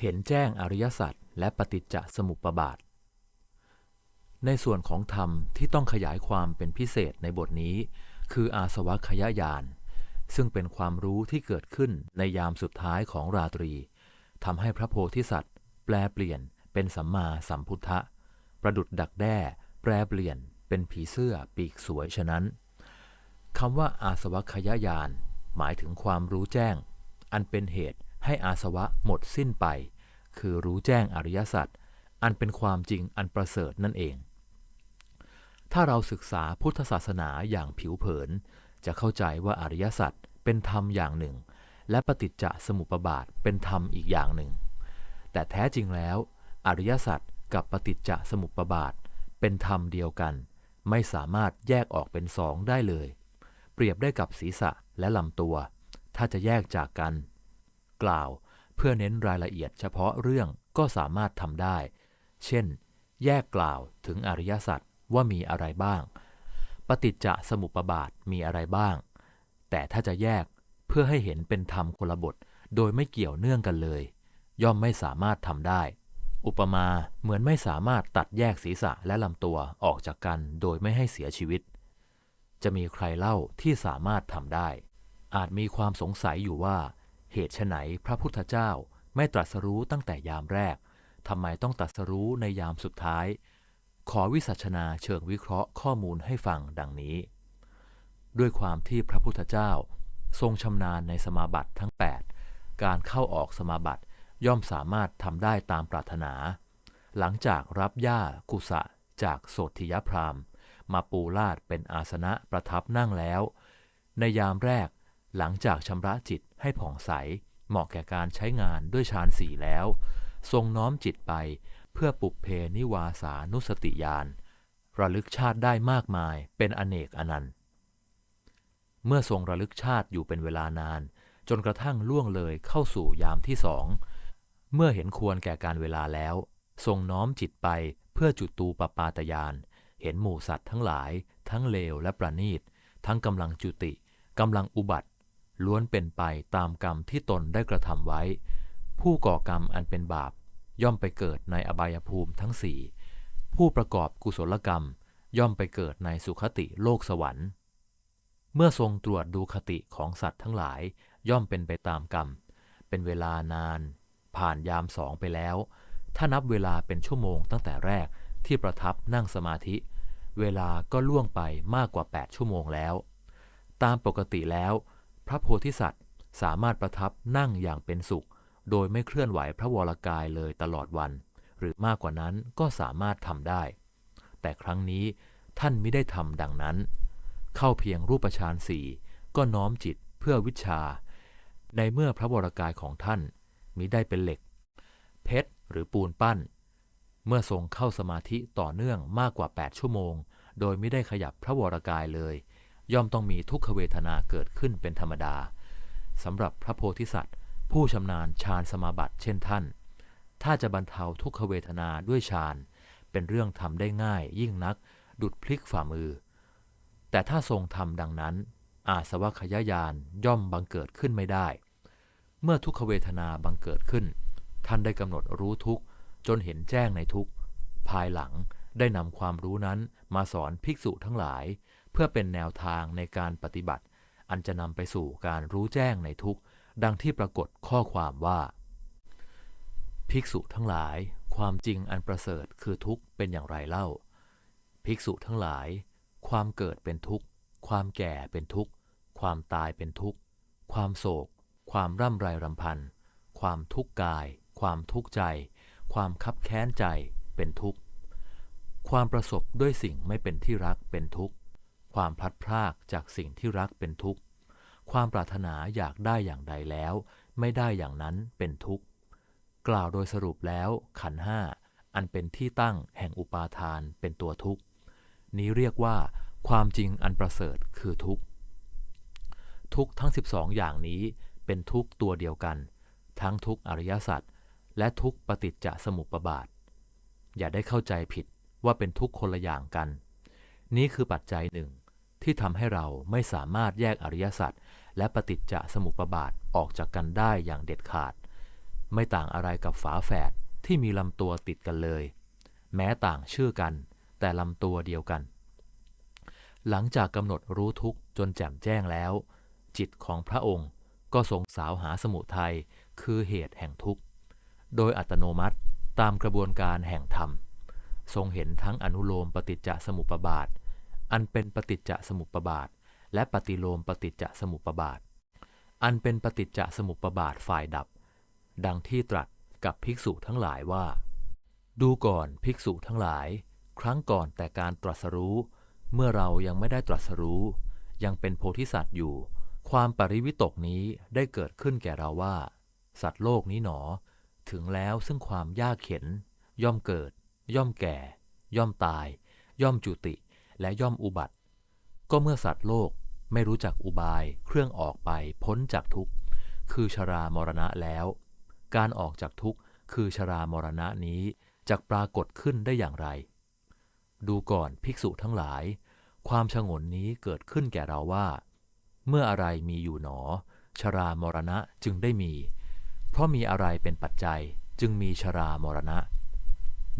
เห็นแจ้งอริยสัจและปฏิจจสมุปบาท ในส่วนของธรรมที่ต้องขยายความเป็นพิเศษในบทนี้ คืออาสวะขยญาณซึ่งเป็นความรู้ที่เกิดขึ้นในยามสุดท้ายของราตรีทำให้พระโพธิสัตว์ แปลเปลี่ยนเป็นสัมมาสัมพุทธะ ประดุดดักแด้ แปลเปลี่ยนเป็นผีเสื้อปีกสวยฉะนั้นคำว่าอาสวะขยญาณหมายถึงความรู้แจ้ง อันเป็นเหตุให้อาสวะหมดสิ้นไป คือรู้แจ้งอริยสัจอันเป็นความจริงอันประเสริฐนั่นเอง ถ้าเราศึกษาพุทธศาสนาอย่างผิวเผิน จะเข้าใจว่าอริยสัจเป็นธรรมอย่างหนึ่ง และปฏิจจสมุปบาทเป็นธรรมอีกอย่างหนึ่ง แต่แท้จริงแล้ว อริยสัจกับปฏิจจสมุปบาท เป็นธรรมเดียวกัน ไม่สามารถแยกออกเป็นสองได้เลย เปรียบได้กับศีรษะและลำตัว ถ้าจะแยกจากกัน กล่าว เพื่อเน้นรายละเอียดเฉพาะเรื่องก็สามารถทำได้ เช่น แยกกล่าวถึงอริยสัจว่ามีอะไรบ้าง ปฏิจจสมุปบาทมีอะไรบ้าง แต่ถ้าจะแยกเพื่อให้เห็นเป็นธรรมคนละบท โดยไม่เกี่ยวเนื่องกันเลย ย่อมไม่สามารถทำได้ อุปมาเหมือนไม่สามารถตัดแยกศีรษะและลำตัวออกจากกันโดยไม่ให้เสียชีวิต จะมีใครเล่าที่สามารถทำได้ อาจมีความสงสัยอยู่ว่า เหตุไฉนพระพุทธเจ้าไม่ตรัสรู้ตั้งแต่ยามแรกทำไมต้องตรัสรู้ในยามสุดท้าย ขอวิสัชนาเชิงวิเคราะห์ข้อมูลให้ฟังดังนี้ ด้วยความที่พระพุทธเจ้า ทรงชำนาญในสมาบัติทั้ง 8 การเข้าออกสมาบัติย่อมสามารถทำได้ตามปรารถนา หลังจากรับย่ากุสะจากโสธิยพรามมาปูลาดเป็นอาสนะประทับนั่งแล้ว ในยามแรกหลังจากชำระจิต ให้ผ่องใสเหมาะแก่การใช้งานด้วยฌานสี่แล้ว ทรงน้อมจิตไปเพื่อปุบเพนิวาสานุสติญาณระลึกชาติได้มากมายเป็นอเนกอนันต์ เมื่อทรงระลึกชาติอยู่เป็นเวลานาน จนกระทั่งล่วงเลยเข้าสู่ยามที่สอง เมื่อเห็นควรแก่การเวลาแล้ว ทรงน้อมจิตไปเพื่อจุดตูปปาตยาน เห็นหมู่สัตว์ทั้งหลาย ทั้งเลวและประณีต ทั้งกำลังจุติกำลังอุบัติ ล้วนเป็นไปตามกรรมที่ตนได้กระทำไว้ ผู้ก่อกรรมอันเป็นบาป ย่อมไปเกิดในอบายภูมิทั้งสี่ผู้ประกอบกุศลกรรม ย่อมไปเกิดในสุคติโลกสวรรค์ เมื่อทรงตรวจดูคติของสัตว์ทั้งหลาย ย่อมเป็นไปตามกรรม เป็นเวลานาน ผ่านยามสองไปแล้ว ถ้านับเวลาเป็นชั่วโมงตั้งแต่แรกที่ประทับนั่งสมาธิ เวลาก็ล่วงไปมากกว่า 8 ชั่วโมงแล้ว ตามปกติแล้ว พระโพธิสัตว์สามารถประทับนั่งอย่างเป็นสุข โดยไม่เคลื่อนไหวพระวรกายเลยตลอดวัน หรือมากกว่านั้นก็สามารถทำได้ แต่ครั้งนี้ท่านไม่ได้ทำดังนั้น เข้าเพียงรูปฌานสี่ก็น้อมจิตเพื่อวิชา ในเมื่อพระวรกายของท่านมิได้เป็นเหล็ก เพชรหรือปูนปั้น เมื่อทรงเข้าสมาธิต่อเนื่องมากกว่า 8 ชั่วโมง โดยไม่ได้ขยับพระวรกายเลย ย่อมต้องมีทุกขเวทนาเกิดขึ้นเป็นธรรมดาสำหรับพระโพธิสัตว์ ผู้ชำนาญฌานสมาบัติเช่นท่าน ถ้าจะบรรเทาทุกขเวทนาด้วยฌานเป็นเรื่องทำได้ง่ายยิ่งนัก ดุดพลิกฝ่ามือ แต่ถ้าทรงทำดังนั้น อาสวะขยายานย่อมบังเกิดขึ้นไม่ได้ เมื่อทุกขเวทนาบังเกิดขึ้น ท่านได้กำหนดรู้ทุกจนเห็นแจ้งในทุกภายหลังได้นำความรู้นั้นมาสอนภิกษุทั้งหลาย พื่อเป็นแนวทางในการปฏิบัติ อันจะนำไปสู่การรู้แจ้งในทุกดังที่ปรากฏข้อความว่า ภิกษุทั้งหลาย ความจริงอันประเสริฐคือทุกข์เป็นอย่างไรเล่า ภิกษุทั้งหลาย ความเกิดเป็นทุกข์ ความแก่เป็นทุกข์ ความตายเป็นทุกข์ ความโศก ความร่ำไรรำพัน ความทุกข์กาย ความทุกข์ใจ ความคับแค้นใจเป็นทุกข์ ความประสบด้วยสิ่งไม่เป็นที่รักเป็นทุกข์ ความพลัดพรากจากสิ่งที่รักเป็นทุกข์ ความปรารถนาอยากได้อย่างใดแล้ว ไม่ได้อย่างนั้นเป็นทุกข์ กล่าวโดยสรุปแล้วขันห้าอันเป็นที่ตั้งแห่งอุปาทานเป็นตัวทุกข์ นี้เรียกว่าความจริงอันประเสริฐคือทุกข์ ทุกข์ทั้ง 12 อย่างนี้เป็นทุกข์ตัวเดียวกัน ทั้งทุกข์อริยสัจและทุกข์ปฏิจจสมุปบาท อย่าได้เข้าใจผิดว่าเป็นทุกข์คนละอย่างกัน นี้คือปัจจัยหนึ่ง ที่ทำให้เราไม่สามารถแยกอริยสัจและปฏิจจสมุปบาทออกจากกันได้อย่างเด็ดขาด ไม่ต่างอะไรกับฝาแฝดที่มีลำตัวติดกันเลย แม้ต่างชื่อกัน แต่ลำตัวเดียวกัน หลังจากกำหนดรู้ทุกข์จนแจ่มแจ้งแล้ว จิตของพระองค์ก็ทรงสาวหาสมุทัยคือเหตุแห่งทุกข์ โดยอัตโนมัติตามกระบวนการแห่งธรรม ทรงเห็นทั้งอนุโลมปฏิจจสมุปบาท อันเป็นปฏิจจสมุปบาท และปฏิโลมปฏิจจสมุปบาท อันเป็นปฏิจจสมุปบาทฝ่ายดับ ดังที่ตรัสกับภิกษุทั้งหลายว่า ดูก่อนภิกษุทั้งหลาย ครั้งก่อนแต่การตรัสรู้ เมื่อเรายังไม่ได้ตรัสรู้ ยังเป็นโพธิสัตว์อยู่ ความปริวิตกนี้ได้เกิดขึ้นแก่เราว่า สัตว์โลกนี้หนอ ถึงแล้วซึ่งความยากเข็น ย่อมเกิด ย่อมแก่ ย่อมตาย ย่อมจุติ และย่อมอุบัติ ก็เมื่อสัตว์โลกไม่รู้จักอุบายเครื่องออกไปพ้นจากทุกข์ คือชรามรณะแล้ว การออกจากทุกข์คือชรามรณะนี้จะปรากฏขึ้นได้อย่างไร ดูก่อนภิกษุทั้งหลาย ความชงนนี้เกิดขึ้นแก่เราว่า เมื่ออะไรมีอยู่หนอ ชรามรณะจึงได้มี เพราะมีอะไรเป็นปัจจัยจึงมีชรามรณะ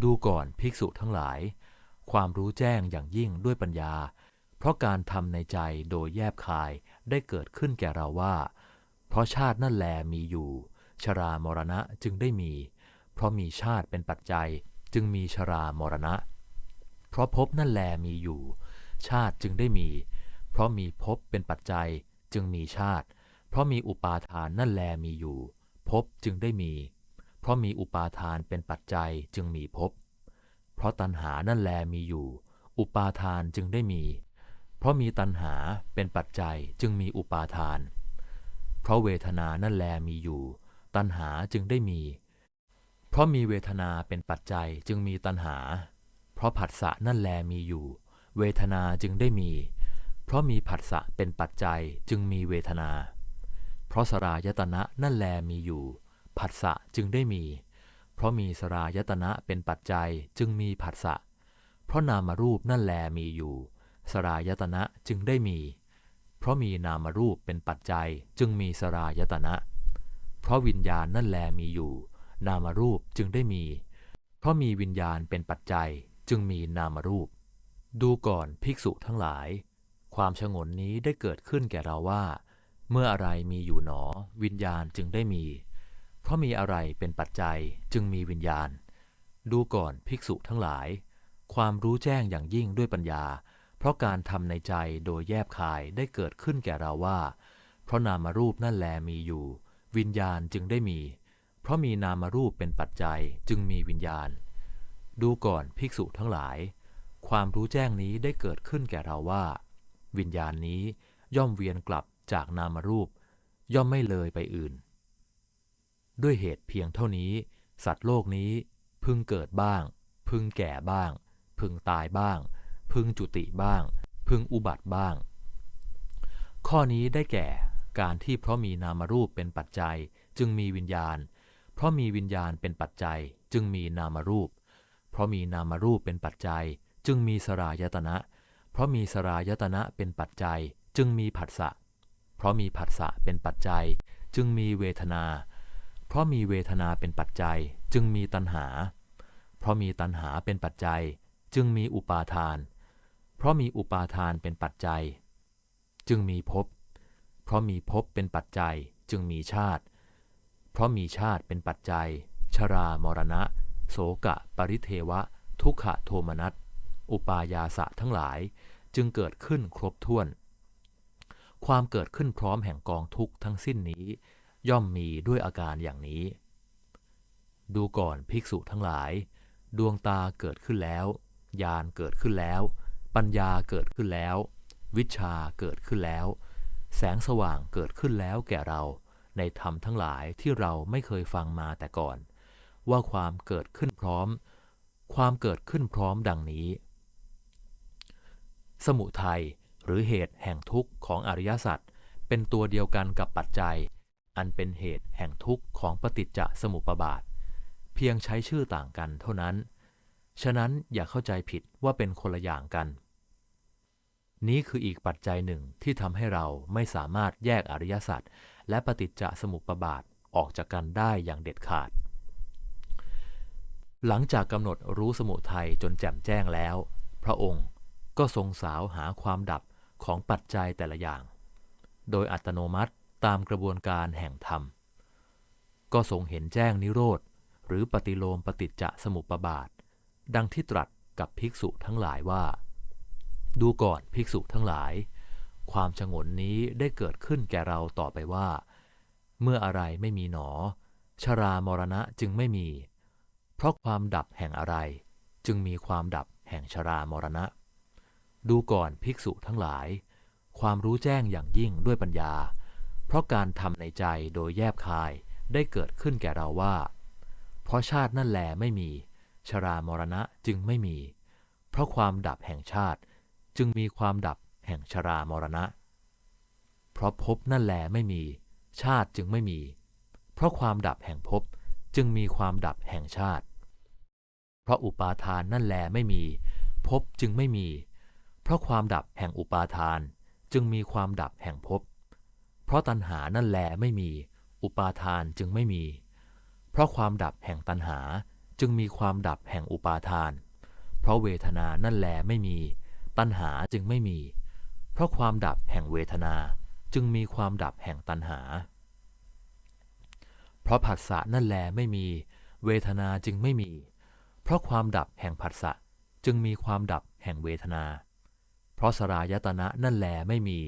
ดูก่อนภิกษุทั้งหลาย ความรู้แจ้งอย่างยิ่งด้วยปัญญา เพราะการทำในใจโดยแยบคายได้เกิดขึ้นแก่เราว่า เพราะชาตินั่นแลมีอยู่ ชรามรณะจึงได้มี เพราะมีชาติเป็นปัจจัยจึงมีชรามรณะ เพราะภพนั่นแลมีอยู่ ชาติจึงได้มี เพราะมีภพเป็นปัจจัยจึงมีชาติ เพราะมีอุปาทานนั่นแลมีอยู่ภพจึงได้มี เพราะมีอุปาทานเป็นปัจจัยจึงมีภพ เพราะตัณหานั่นแลมีอยู่ อุปาทานจึงได้มี เพราะมีตัณหาเป็นปัจจัยจึงมีอุปาทาน เพราะเวทนานั่นแลมีอยู่ ตัณหาจึงได้มี เพราะมีเวทนาเป็นปัจจัยจึงมีตัณหา เพราะผัสสะนั่นแลมีอยู่ เวทนาจึงได้มี เพราะมีผัสสะเป็นปัจจัยจึงมีเวทนา เพราะสรายตนะนั่นแลมีอยู่ ผัสสะจึงได้มี เพราะมีสรายตนะเป็นปัจจัยจึงมีผัสสะ เพราะนามรูปนั่นแลมีอยู่ สรายตนะจึงได้มี เพราะมีนามรูปเป็นปัจจัยจึงมีสรายตนะ เพราะวิญญาณนั่นแลมีอยู่ นามรูปจึงได้มี เพราะมีวิญญาณเป็นปัจจัยจึงมีนามรูป ดูก่อนภิกษุทั้งหลาย ความชงนนี้ได้เกิดขึ้นแก่เราว่า เมื่ออะไรมีอยู่หนอ วิญญาณจึงได้มี เพราะมีอะไรเป็นปัจจัยจึงมีวิญญาณ ดูก่อนภิกษุทั้งหลาย ความรู้แจ้งอย่างยิ่งด้วยปัญญา เพราะการทำในใจโดยแยบคายได้เกิดขึ้นแก่เราว่า เพราะนามรูปนั่นแลมีอยู่ วิญญาณจึงได้มี เพราะมีนามรูปเป็นปัจจัยจึงมีวิญญาณ ดูก่อนภิกษุทั้งหลาย ความรู้แจ้งนี้ได้เกิดขึ้นแก่เราว่า วิญญาณนี้ย่อมเวียนกลับจากนามรูป ย่อมไม่เลยไปอื่น ด้วยเหตุเพียงเท่านี้ สัตว์โลกนี้ พึงเกิดบ้าง พึงแก่บ้าง พึงตายบ้าง พึงจุติบ้าง พึงอุบัติบ้าง ข้อนี้ได้แก่การที่เพราะมีนามรูปเป็นปัจจัยจึงมีวิญญาณ เพราะมีวิญญาณเป็นปัจจัยจึงมีนามรูป เพราะมีนามรูปเป็นปัจจัย จึงมีสรายตนะ เพราะมีสรายตนะเป็นปัจจัย จึงมีผัสสะ เพราะมีผัสสะเป็นปัจจัย จึงมีเวทนา เพราะมีเวทนาเป็นปัจจัยจึงมีตัณหา เพราะมีตัณหาเป็นปัจจัย จึงมีอุปาทาน เพราะมีอุปาทานเป็นปัจจัย จึงมีภพ เพราะมีภพเป็นปัจจัย จึงมีชาติ เพราะมีชาติเป็นปัจจัย ชรามรณะ โสกะ ปริเทวะ ทุกขโทมนัส อุปายาสะทั้งหลาย จึงเกิดขึ้นครบถ้วน ความเกิดขึ้นพร้อมแห่งกองทุกข์ทั้งสิ้นนี้ ย่อมมีด้วยอาการอย่างนี้ ดูก่อนภิกษุทั้งหลาย ดวงตาเกิดขึ้นแล้วญาณเกิดขึ้นแล้ว ปัญญาเกิดขึ้นแล้ว วิชาเกิดขึ้นแล้ว แสงสว่างเกิดขึ้นแล้วแก่เรา ในธรรมทั้งหลายที่เราไม่เคยฟังมาแต่ก่อน ว่าความเกิดขึ้นพร้อม ความเกิดขึ้นพร้อมดังนี้ สมุทัยหรือเหตุแห่งทุกข์ของอริยสัจเป็นตัวเดียวกันกับปัจจัย อันเป็นเหตุแห่งทุกข์ของปฏิจจสมุปบาท เพียงใช้ชื่อต่างกันเท่านั้น ฉะนั้นอย่าเข้าใจผิดว่าเป็นคนละอย่างกัน นี้คืออีกปัจจัยหนึ่งที่ทำให้เราไม่สามารถแยกอริยสัจและปฏิจจสมุปบาทออกจากกันได้อย่างเด็ดขาด หลังจากกำหนดรู้สมุทัยจนแจ่มแจ้งแล้ว พระองค์ก็ทรงสาวหาความดับของปัจจัยแต่ละอย่าง โดยอัตโนมัติ ตามกระบวนการแห่งธรรม ก็ทรงเห็นแจ้งนิโรธ หรือปฏิโลมปฏิจจสมุปบาท ดังที่ตรัสกับภิกษุทั้งหลายว่า ดูก่อนภิกษุทั้งหลาย ความฉงนนี้ได้เกิดขึ้นแก่เราต่อไปว่า เมื่ออะไรไม่มีหนอ ชรามรณะจึงไม่มี เพราะความดับแห่งอะไร จึงมีความดับแห่งชรามรณะ ดูก่อนภิกษุทั้งหลาย ความรู้แจ้งอย่างยิ่งด้วยปัญญา เพราะการทำในใจโดยแยบคายได้เกิดขึ้นแก่เราว่า เพราะชาตินั่นแลไม่มี ชรามรณะจึงไม่มี เพราะความดับแห่งชาติจึงมีความดับแห่งชรามรณะ เพราะภพนั่นแลไม่มี ชาติจึงไม่มี เพราะความดับแห่งภพจึงมีความดับแห่งชาติ เพราะอุปาทานนั่นแลไม่มีภพจึงไม่มี เพราะความดับแห่งอุปาทานจึงมีความดับแห่งภพ เพราะตัณหานั่นแลไม่มี อุปาทานจึงไม่มี เพราะความดับแห่งตัณหาจึงมีความดับแห่งอุปาทาน เพราะเวทนานั่นแลไม่มี ตัณหาจึงไม่มี เพราะความดับแห่งเวทนาจึงมีความดับแห่งตัณหา เพราะผัสสะนั่นแลไม่มี เวทนาจึงไม่มี เพราะความดับแห่งผัสสะจึงมีความดับแห่งเวทนา เพราะสรายตนะนั่นแลไม่มี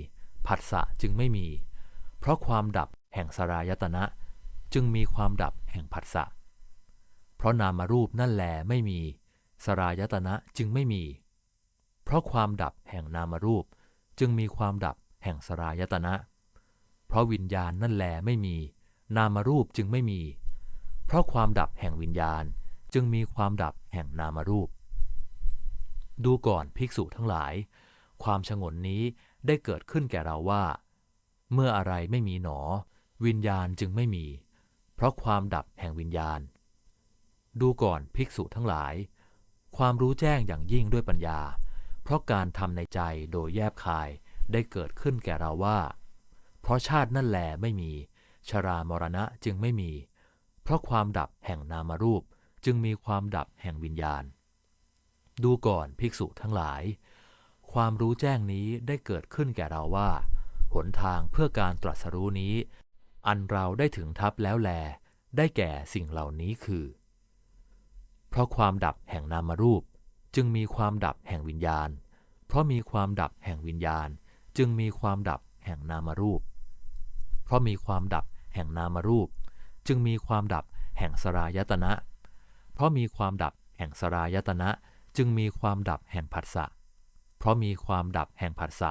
ผัสสะจึงไม่มี เพราะความดับแห่งสรายตนะ จึงมีความดับแห่งผัสสะ เพราะนามรูปนั่นแลไม่มี สรายตนะจึงไม่มี เพราะความดับแห่งนามรูป จึงมีความดับแห่งสรายตนะ เพราะวิญญาณนั่นแลไม่มี นามรูปจึงไม่มี เพราะความดับแห่งวิญญาณจึงมีความดับแห่งนามรูป ดูก่อนภิกษุทั้งหลาย ความฉงนนี้ได้เกิดขึ้นแก่เราว่า เมื่ออะไรไม่มีหนอ วิญญาณจึงไม่มี เพราะความดับแห่งวิญญาณ ดูก่อนภิกษุทั้งหลาย ความรู้แจ้งอย่างยิ่งด้วยปัญญา เพราะการทำในใจโดยแยบคายได้เกิดขึ้นแก่เราว่า เพราะชาตินั่นแลไม่มี ชรามรณะจึงไม่มี เพราะความดับแห่งนามรูปจึงมีความดับแห่งวิญญาณ ดูก่อนภิกษุทั้งหลาย ความรู้แจ้งนี้ได้เกิดขึ้นแก่เราว่า หนทางเพื่อการตรัสรู้นี้ อันเราได้ถึงทับแล้วแล ได้แก่สิ่งเหล่านี้คือ เพราะความดับแห่งนามรูป จึงมีความดับแห่งวิญญาณ เพราะมีความดับแห่งวิญญาณ จึงมีความดับแห่งนามรูป เพราะมีความดับแห่งนามรูป จึงมีความดับแห่งสรายตนะ เพราะมีความดับแห่งสรายตนะ จึงมีความดับแห่งผัสสะ เพราะมีความดับแห่งผัสสะ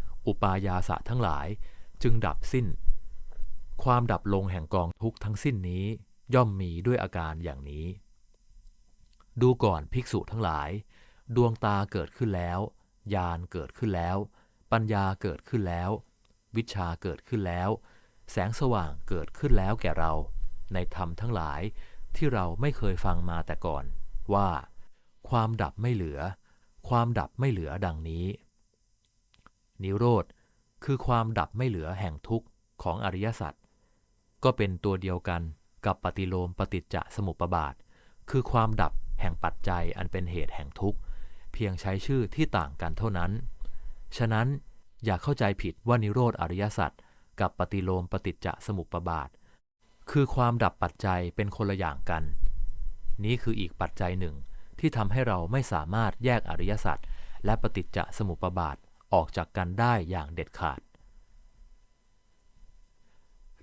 อุปายาสะทั้งหลายจึงดับสิ้น ความดับลงแห่งกองทุกทั้งสิ้นนี้ย่อมมีด้วยอาการอย่างนี้ ดูก่อนภิกษุทั้งหลาย ดวงตาเกิดขึ้นแล้ว ญาณเกิดขึ้นแล้ว ปัญญาเกิดขึ้นแล้ว วิชาเกิดขึ้นแล้ว แสงสว่างเกิดขึ้นแล้วแก่เรา ในธรรมทั้งหลายที่เราไม่เคยฟังมาแต่ก่อนว่า ความดับไม่เหลือ ความดับไม่เหลือดังนี้ นิโรธ คือความดับไม่เหลือแห่งทุกข์ของอริยสัจก็เป็นตัวเดียวกันกับปฏิโลมปฏิจจสมุปบาท คือความดับแห่งปัจจัยอันเป็นเหตุแห่งทุกข์ เพียงใช้ชื่อที่ต่างกันเท่านั้น ฉะนั้นอย่าเข้าใจผิดว่านิโรธอริยสัจกับปฏิโลมปฏิจจสมุปบาท คือความดับปัจจัยเป็นคนละอย่างกัน นี้คืออีกปัจจัยหนึ่งที่ทำให้เราไม่สามารถแยกอริยสัจและปฏิจจสมุปบาท ออกจากกันได้อย่างเด็ดขาด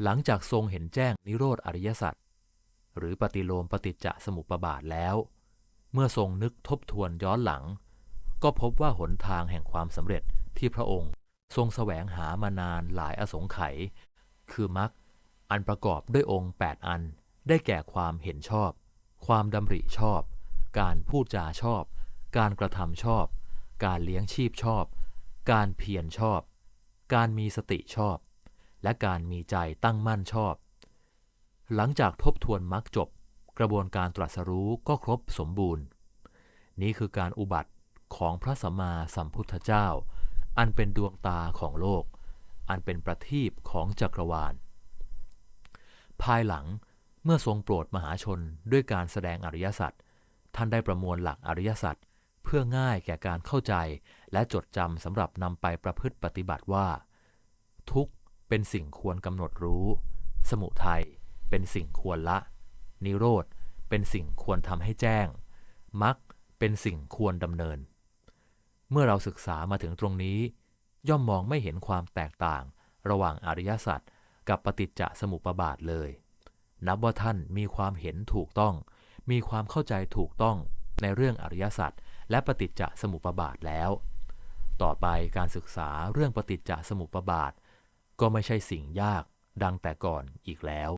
หลังจากทรงเห็นแจ้งนิโรธอริยสัจหรือปฏิโลมปฏิจจสมุปบาทแล้ว เมื่อทรงนึกทบทวนย้อนหลัง ก็พบว่าหนทางแห่งความสำเร็จที่พระองค์ทรงแสวงหามานานหลายอสงไขยคือมรรคอันประกอบด้วยองค์ 8 อันได้แก่ความเห็นชอบ ความดำริชอบ การพูดจาชอบ การกระทำชอบ การเลี้ยงชีพชอบ การเพียรชอบ การมีสติชอบ และการมีใจตั้งมั่นชอบ หลังจากทบทวนมรรคจบ กระบวนการตรัสรู้ก็ครบสมบูรณ์ นี้คือการอุบัติของพระสัมมาสัมพุทธเจ้า อันเป็นดวงตาของโลก อันเป็นประทีปของจักรวาล ภายหลังเมื่อทรงโปรดมหาชนด้วยการแสดงอริยสัจท่านได้ประมวลหลักอริยสัจ เพื่อง่ายแก่การเข้าใจ และจดจำสำหรับนำไปประพฤติปฏิบัติว่า ทุกข์เป็นสิ่งควรกำหนดรู้ สมุทัยเป็นสิ่งควรละ นิโรธเป็นสิ่งควรทำให้แจ้งมรรคเป็นสิ่งควรดำเนิน เมื่อเราศึกษามาถึงตรงนี้ ย่อมมองไม่เห็นความแตกต่าง ระหว่างอริยสัจกับปฏิจจสมุปบาทเลย นับว่าท่านมีความเห็นถูกต้อง มีความเข้าใจถูกต้อง ในเรื่องอริยสัจและปฏิจจสมุปบาทแล้ว ต่อไปการศึกษาเรื่องปฏิจจสมุปบาท ก็ไม่ใช่สิ่งยากดังแต่ก่อนอีกแล้ว